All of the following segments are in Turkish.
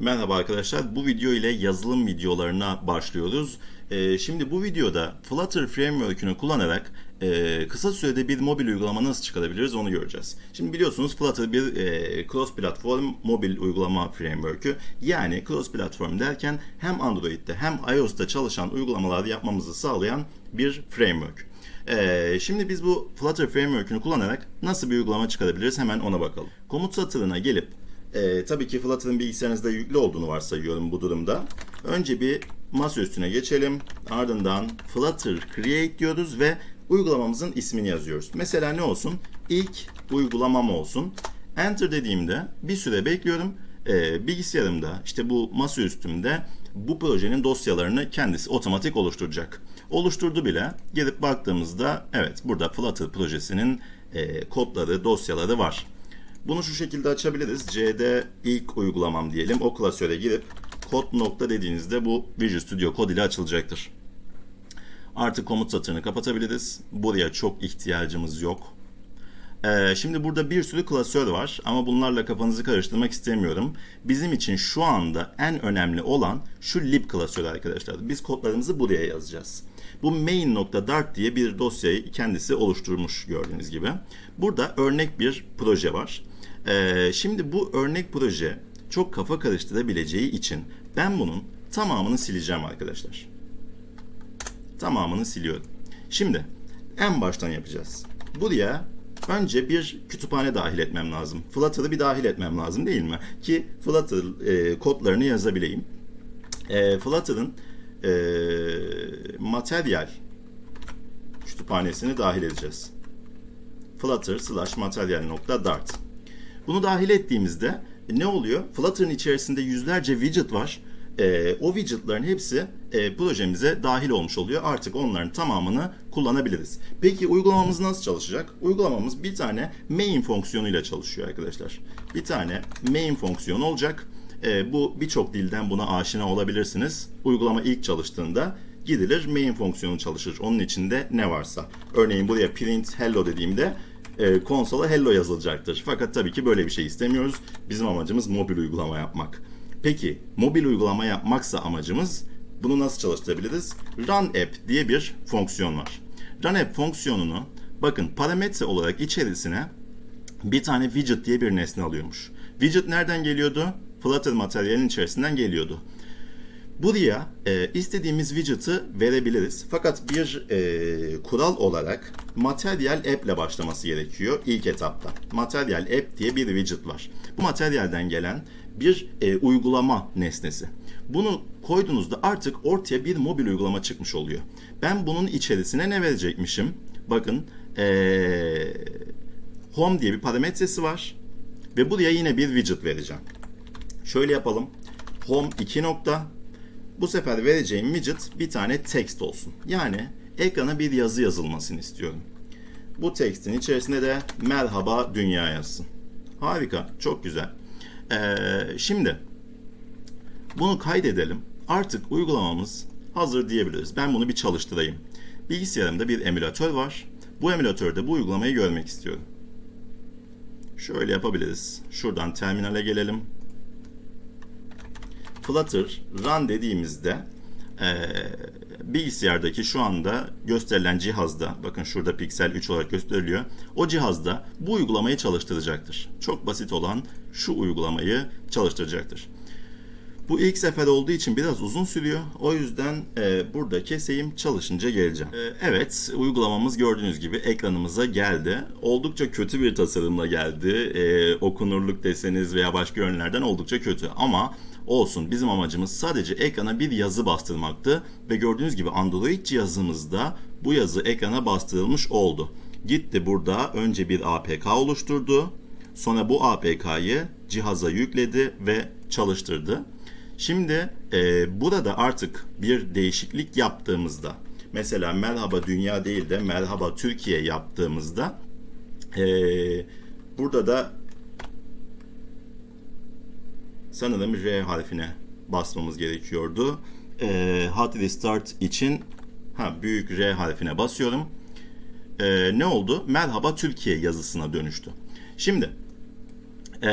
Merhaba arkadaşlar. Bu video ile yazılım videolarına başlıyoruz. Ee, şimdi bu videoda Flutter Framework'ünü kullanarak e, kısa sürede bir mobil uygulama nasıl çıkarabiliriz onu göreceğiz. Şimdi biliyorsunuz Flutter bir e, cross platform mobil uygulama framework'ü. Yani cross platform derken hem Android'de hem iOS'ta çalışan uygulamaları yapmamızı sağlayan bir framework. Ee, şimdi biz bu Flutter Framework'ünü kullanarak nasıl bir uygulama çıkarabiliriz hemen ona bakalım. Komut satırına gelip ee, tabii ki Flutter'ın bilgisayarınızda yüklü olduğunu varsayıyorum bu durumda. Önce bir masa üstüne geçelim. Ardından Flutter Create diyoruz ve uygulamamızın ismini yazıyoruz. Mesela ne olsun? İlk uygulamam olsun. Enter dediğimde bir süre bekliyorum. Ee, bilgisayarımda işte bu masa üstümde bu projenin dosyalarını kendisi otomatik oluşturacak. Oluşturdu bile. Gelip baktığımızda evet burada Flutter projesinin e, kodları, dosyaları var. Bunu şu şekilde açabiliriz. CD ilk uygulamam diyelim. O klasöre girip kod nokta dediğinizde bu Visual Studio Code ile açılacaktır. Artık komut satırını kapatabiliriz. Buraya çok ihtiyacımız yok. Ee, şimdi burada bir sürü klasör var ama bunlarla kafanızı karıştırmak istemiyorum. Bizim için şu anda en önemli olan şu lib klasörü arkadaşlar. Biz kodlarımızı buraya yazacağız. Bu main.dart diye bir dosyayı kendisi oluşturmuş gördüğünüz gibi. Burada örnek bir proje var. Ee, şimdi bu örnek proje çok kafa karıştırabileceği için ben bunun tamamını sileceğim arkadaşlar. Tamamını siliyorum. Şimdi en baştan yapacağız. Buraya önce bir kütüphane dahil etmem lazım. Flutter'ı bir dahil etmem lazım değil mi? Ki Flutter e, kodlarını yazabileyim. E, Flutter'ın e, materyal kütüphanesini dahil edeceğiz. Flutter slash materyal.dart Bunu dahil ettiğimizde ne oluyor? Flutter'ın içerisinde yüzlerce widget var. E, o widgetların hepsi e, projemize dahil olmuş oluyor. Artık onların tamamını kullanabiliriz. Peki uygulamamız nasıl çalışacak? Uygulamamız bir tane main fonksiyonuyla çalışıyor arkadaşlar. Bir tane main fonksiyonu olacak. E, bu birçok dilden buna aşina olabilirsiniz. Uygulama ilk çalıştığında gidilir main fonksiyonu çalışır. Onun içinde ne varsa. Örneğin buraya print hello dediğimde e, konsola hello yazılacaktır. Fakat tabii ki böyle bir şey istemiyoruz. Bizim amacımız mobil uygulama yapmak. Peki mobil uygulama yapmaksa amacımız bunu nasıl çalıştırabiliriz? Run app diye bir fonksiyon var. Run app fonksiyonunu bakın parametre olarak içerisine bir tane widget diye bir nesne alıyormuş. Widget nereden geliyordu? Flutter materyalin içerisinden geliyordu. Buraya e, istediğimiz widget'ı verebiliriz. Fakat bir e, kural olarak materyal app ile başlaması gerekiyor ilk etapta. Materyal app diye bir widget var. Bu materyalden gelen bir e, uygulama nesnesi. Bunu koyduğunuzda artık ortaya bir mobil uygulama çıkmış oluyor. Ben bunun içerisine ne verecekmişim? Bakın e, home diye bir parametresi var. Ve buraya yine bir widget vereceğim. Şöyle yapalım. Home 2 nokta bu sefer vereceğim widget bir tane text olsun. Yani ekrana bir yazı yazılmasını istiyorum. Bu textin içerisinde de merhaba dünya yazsın. Harika, çok güzel. Ee, şimdi bunu kaydedelim. Artık uygulamamız hazır diyebiliriz. Ben bunu bir çalıştırayım. Bilgisayarımda bir emülatör var. Bu emülatörde bu uygulamayı görmek istiyorum. Şöyle yapabiliriz. Şuradan terminale gelelim. Flutter Run dediğimizde e, bilgisayardaki şu anda gösterilen cihazda bakın şurada piksel 3 olarak gösteriliyor. O cihazda bu uygulamayı çalıştıracaktır. Çok basit olan şu uygulamayı çalıştıracaktır. Bu ilk sefer olduğu için biraz uzun sürüyor. O yüzden e, burada keseyim çalışınca geleceğim. E, evet uygulamamız gördüğünüz gibi ekranımıza geldi. Oldukça kötü bir tasarımla geldi. E, okunurluk deseniz veya başka yönlerden oldukça kötü. Ama olsun bizim amacımız sadece ekrana bir yazı bastırmaktı. Ve gördüğünüz gibi Android cihazımızda bu yazı ekrana bastırılmış oldu. Gitti burada önce bir APK oluşturdu. Sonra bu APK'yı cihaza yükledi ve çalıştırdı. Şimdi e, burada artık bir değişiklik yaptığımızda mesela merhaba dünya değil de merhaba Türkiye yaptığımızda e, burada da sanırım R harfine basmamız gerekiyordu. E, hot restart için ha, büyük R harfine basıyorum. E, ne oldu? Merhaba Türkiye yazısına dönüştü. Şimdi e,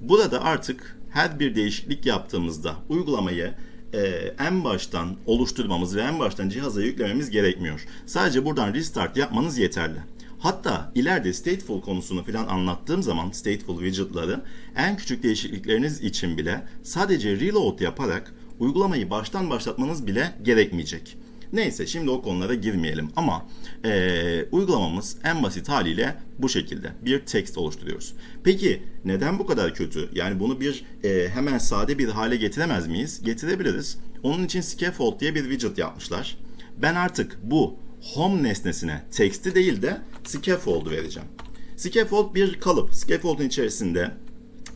burada artık her bir değişiklik yaptığımızda uygulamayı e, en baştan oluşturmamız ve en baştan cihaza yüklememiz gerekmiyor. Sadece buradan restart yapmanız yeterli. Hatta ileride stateful konusunu falan anlattığım zaman stateful widgetları en küçük değişiklikleriniz için bile sadece reload yaparak uygulamayı baştan başlatmanız bile gerekmeyecek. Neyse şimdi o konulara girmeyelim ama eee, uygulamamız en basit haliyle bu şekilde bir text oluşturuyoruz. Peki neden bu kadar kötü? Yani bunu bir eee, hemen sade bir hale getiremez miyiz? Getirebiliriz. Onun için scaffold diye bir widget yapmışlar. Ben artık bu home nesnesine text'i değil de scaffold'u vereceğim. Scaffold bir kalıp. Scaffold'un içerisinde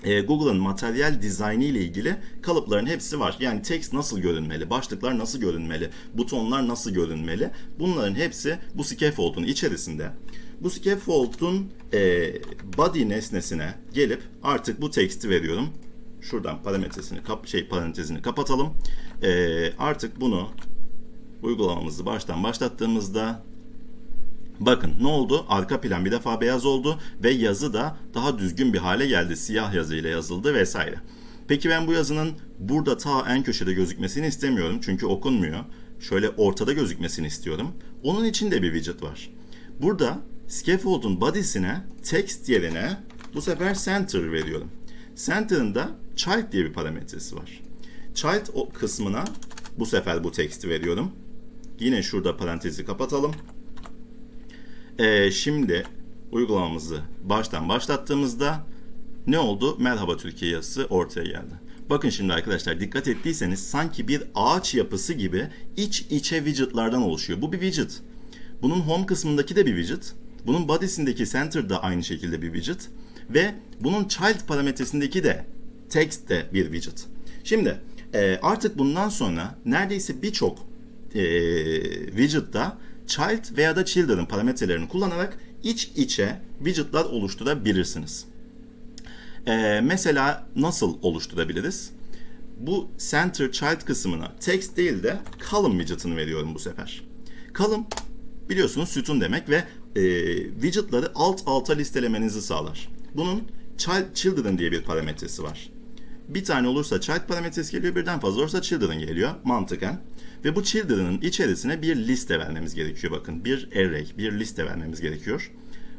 e, Google'ın materyal dizaynı ile ilgili kalıpların hepsi var. Yani text nasıl görünmeli, başlıklar nasıl görünmeli, butonlar nasıl görünmeli. Bunların hepsi bu scaffold'un içerisinde. Bu scaffold'un e, body nesnesine gelip artık bu text'i veriyorum. Şuradan parametresini kap şey parantezini kapatalım. E, artık bunu uygulamamızı baştan başlattığımızda Bakın ne oldu? Arka plan bir defa beyaz oldu ve yazı da daha düzgün bir hale geldi. Siyah yazıyla yazıldı vesaire. Peki ben bu yazının burada ta en köşede gözükmesini istemiyorum çünkü okunmuyor. Şöyle ortada gözükmesini istiyorum. Onun için de bir widget var. Burada scaffold'un body'sine text yerine bu sefer center veriyorum. Center'ın da child diye bir parametresi var. Child kısmına bu sefer bu text'i veriyorum. Yine şurada parantezi kapatalım. Ee, şimdi uygulamamızı baştan başlattığımızda ne oldu? Merhaba Türkiye yazısı ortaya geldi. Bakın şimdi arkadaşlar dikkat ettiyseniz sanki bir ağaç yapısı gibi iç içe widgetlardan oluşuyor. Bu bir widget. Bunun home kısmındaki de bir widget. Bunun body'sindeki center da aynı şekilde bir widget. Ve bunun child parametresindeki de text de bir widget. Şimdi e, artık bundan sonra neredeyse birçok e, widget'ta child veya da children parametrelerini kullanarak iç içe widget'lar oluşturabilirsiniz. Ee, mesela nasıl oluşturabiliriz? Bu center child kısmına text değil de column widget'ını veriyorum bu sefer. Column biliyorsunuz sütun demek ve e, widget'ları alt alta listelemenizi sağlar. Bunun child, children diye bir parametresi var. Bir tane olursa child parametresi geliyor, birden fazla olursa children geliyor mantıken. Ve bu children'ın içerisine bir liste vermemiz gerekiyor bakın. Bir array, bir liste vermemiz gerekiyor.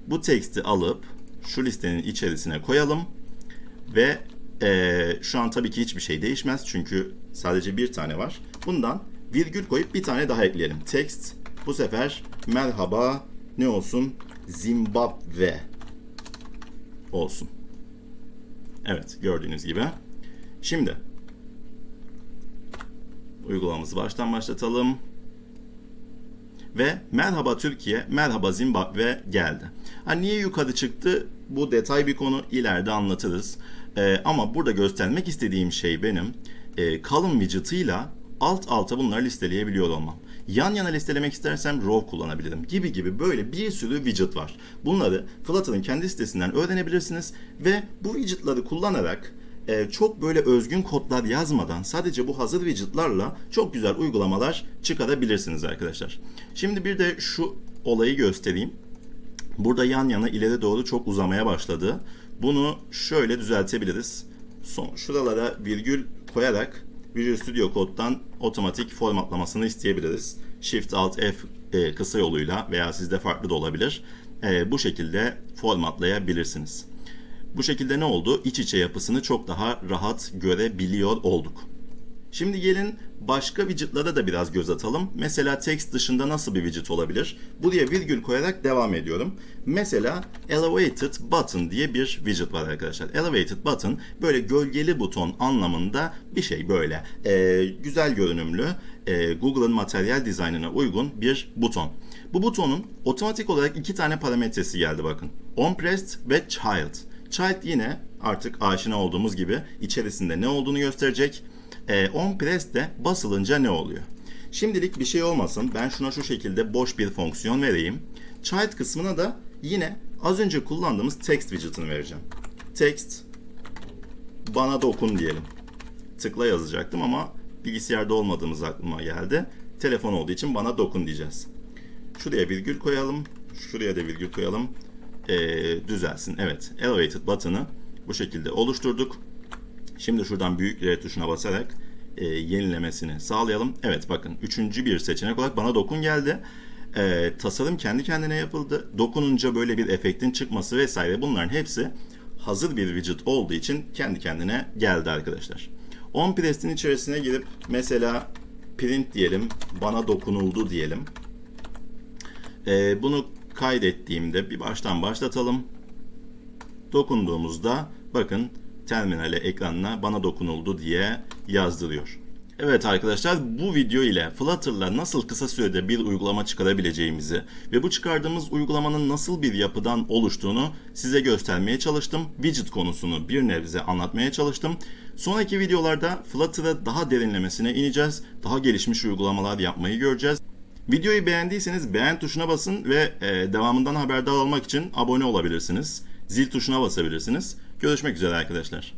Bu text'i alıp şu listenin içerisine koyalım. Ve eee, şu an tabii ki hiçbir şey değişmez çünkü sadece bir tane var. Bundan virgül koyup bir tane daha ekleyelim. Text bu sefer merhaba ne olsun? Zimbabwe olsun. Evet gördüğünüz gibi. Şimdi uygulamamızı baştan başlatalım. Ve merhaba Türkiye, merhaba Zimbabwe geldi. Ha, niye yukarı çıktı? Bu detay bir konu ileride anlatırız. Ee, ama burada göstermek istediğim şey benim e, column widget'ıyla alt alta bunları listeleyebiliyor olmam. Yan yana listelemek istersem row kullanabilirim gibi gibi böyle bir sürü widget var. Bunları Flutter'ın kendi sitesinden öğrenebilirsiniz ve bu widget'ları kullanarak e, çok böyle özgün kodlar yazmadan sadece bu hazır widget'larla çok güzel uygulamalar çıkarabilirsiniz arkadaşlar. Şimdi bir de şu olayı göstereyim. Burada yan yana ileri doğru çok uzamaya başladı. Bunu şöyle düzeltebiliriz. Son şuralara virgül koyarak Visual Studio Code'dan otomatik formatlamasını isteyebiliriz. Shift Alt F e, kısa yoluyla veya sizde farklı da olabilir. E, bu şekilde formatlayabilirsiniz. Bu şekilde ne oldu? İç içe yapısını çok daha rahat görebiliyor olduk. Şimdi gelin başka widget'lara da biraz göz atalım. Mesela text dışında nasıl bir widget olabilir? Buraya virgül koyarak devam ediyorum. Mesela elevated button diye bir widget var arkadaşlar. Elevated button böyle gölgeli buton anlamında bir şey böyle. Ee, güzel görünümlü, e, Google'ın materyal dizaynına uygun bir buton. Bu butonun otomatik olarak iki tane parametresi geldi bakın. OnPressed ve Child. Child yine artık aşina olduğumuz gibi içerisinde ne olduğunu gösterecek. E, on press de basılınca ne oluyor? Şimdilik bir şey olmasın. Ben şuna şu şekilde boş bir fonksiyon vereyim. Child kısmına da yine az önce kullandığımız text widget'ını vereceğim. Text bana dokun diyelim. Tıkla yazacaktım ama bilgisayarda olmadığımız aklıma geldi. Telefon olduğu için bana dokun diyeceğiz. Şuraya virgül koyalım. Şuraya da virgül koyalım. Ee, düzelsin. Evet. Elevated button'ı bu şekilde oluşturduk. Şimdi şuradan büyük R tuşuna basarak e, yenilemesini sağlayalım. Evet bakın üçüncü bir seçenek olarak bana dokun geldi. E, tasarım kendi kendine yapıldı. Dokununca böyle bir efektin çıkması vesaire bunların hepsi hazır bir widget olduğu için kendi kendine geldi arkadaşlar. OnPress'in içerisine girip mesela print diyelim, bana dokunuldu diyelim. E, bunu kaydettiğimde bir baştan başlatalım. Dokunduğumuzda bakın terminale ekranına bana dokunuldu diye yazdırıyor. Evet arkadaşlar bu video ile Flutter'la nasıl kısa sürede bir uygulama çıkarabileceğimizi ve bu çıkardığımız uygulamanın nasıl bir yapıdan oluştuğunu size göstermeye çalıştım. Widget konusunu bir nebze anlatmaya çalıştım. Sonraki videolarda Flutter'a daha derinlemesine ineceğiz. Daha gelişmiş uygulamalar yapmayı göreceğiz. Videoyu beğendiyseniz beğen tuşuna basın ve e, devamından haberdar olmak için abone olabilirsiniz. Zil tuşuna basabilirsiniz. Görüşmek üzere arkadaşlar.